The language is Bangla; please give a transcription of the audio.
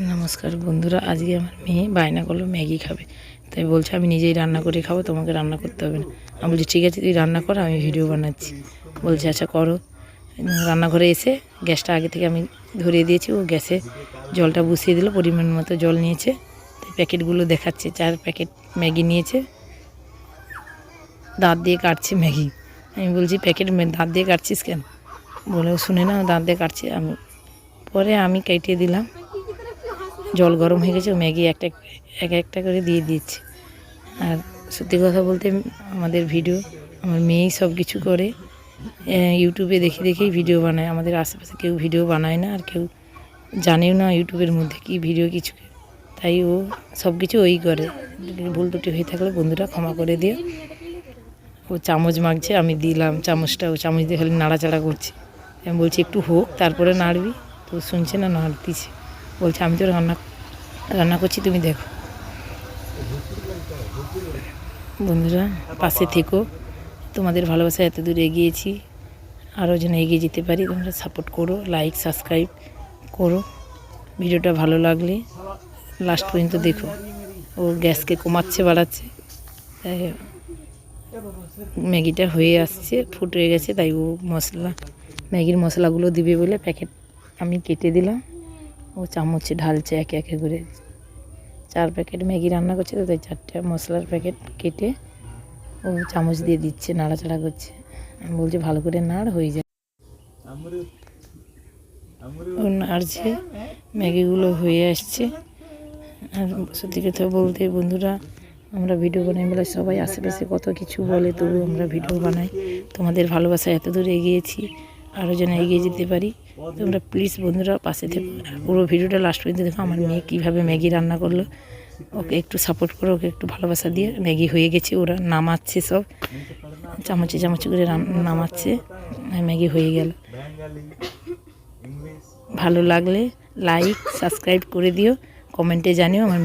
নমস্কার বন্ধুরা, আজকে আমার মেয়ে বায়না করল, ম্যাগি খাবে। তাই বলছে, আমি নিজেই রান্না করে খাব, তোমাকে রান্না করতে হবে না। আমি বলছি, ঠিক আছে, তুই রান্না কর, আমি ভিডিও বানাচ্ছি। বলছে আচ্ছা করো। রান্নাঘরে এসে গ্যাসটা আগে থেকে আমি ধরিয়ে দিয়েছি, ও গ্যাসে জলটা বসিয়ে দিল, পরিমাণ মতো জল নিয়েছে। তাই প্যাকেটগুলো দেখাচ্ছে, চার প্যাকেট ম্যাগি নিয়েছে। দাঁত দিয়ে কাটছে ম্যাগি। আমি বলছি, প্যাকেট দাঁত দিয়ে কাটছিস কেন? বলে শুনে না, দাঁত দিয়ে কাটছে। আমি, পরে আমি কেটে দিলাম। জল গরম হয়ে গেছে, ম্যাগি একটা, এক একটা করে দিয়ে দিচ্ছে আর সত্যি কথা বলতে আমাদের ভিডিও, আমার মেয়েই সব কিছু করে। ইউটিউবে দেখে দেখেই ভিডিও বানায়। আমাদের আশেপাশে কেউ ভিডিও বানায় না, আর কেউ জানেও না ইউটিউবের মধ্যে কি ভিডিও, কিছু তাই ও সব কিছু ওই করে। ভুল ত্রুটি হয়ে থাকলে বন্ধুরা ক্ষমা করে দিও। ও চামচ মাগছে আমি দিলাম চামচটা, ও চামচ দিয়ে খালি নাড়াচাড়া করছে। আমি বলছি, একটু হোক, তারপরে নাড়বি। তো শুনছে না, নাড়তিছে। বলছে, আমি তো রান্না রান্না করছি, তুমি দেখো। বন্ধুরা, পাশে থেকো। তোমাদের ভালোবাসা এত দূর এগিয়েছি, আরও যেন এগিয়ে যেতে পারি। তোমরা সাপোর্ট করো লাইক সাবস্ক্রাইব করো। ভিডিওটা ভালো লাগলে লাস্ট পর্যন্ত দেখো। ও গ্যাসকে কমাচ্ছে, বাড়াচ্ছে। তাই ম্যাগিটা হয়ে আসছে, ফুটে গেছে, তাই ও মশলা, ম্যাগির মশলাগুলো দিবে বলে প্যাকেট আমি কেটে দিলাম। ও চামচে ঢালছে একে একে করে। চার প্যাকেট ম্যাগি রান্না করছে তো তাই চারটে মশলার প্যাকেট কেটে ও চামচ দিয়ে দিচ্ছে নাড়াচাড়া করছে। আমি বলছি ভালো করে নাড় হয়ে যায়। ও নাড়ছে ম্যাগিগুলো হয়ে আসছে। আর সত্যি কথা বলতে বন্ধুরা আমরা ভিডিও বানাই বলে সবাই আশেপাশে কত কিছু বলে তবু আমরা ভিডিও বানাই। তোমাদের ভালোবাসা এত দূর এগিয়েছি। আরও যেন এগিয়ে যেতে পারি। তোমরা প্লিজ বন্ধুরা পাশে থেকে। পুরো ভিডিওটা লাস্ট পর্যন্ত দেখো। আমার মেয়ে কীভাবে ম্যাগি রান্না করল। ওকে একটু সাপোর্ট করো, ওকে একটু ভালোবাসা দিয়ে। ম্যাগি হয়ে গেছে, ওরা নামাচ্ছে সব। চামচে চামচে করে নামাচ্ছে। ম্যাগি হয়ে গেল। ভালো লাগলে লাইক সাবস্ক্রাইব করে দিও। কমেন্টে জানিও আমার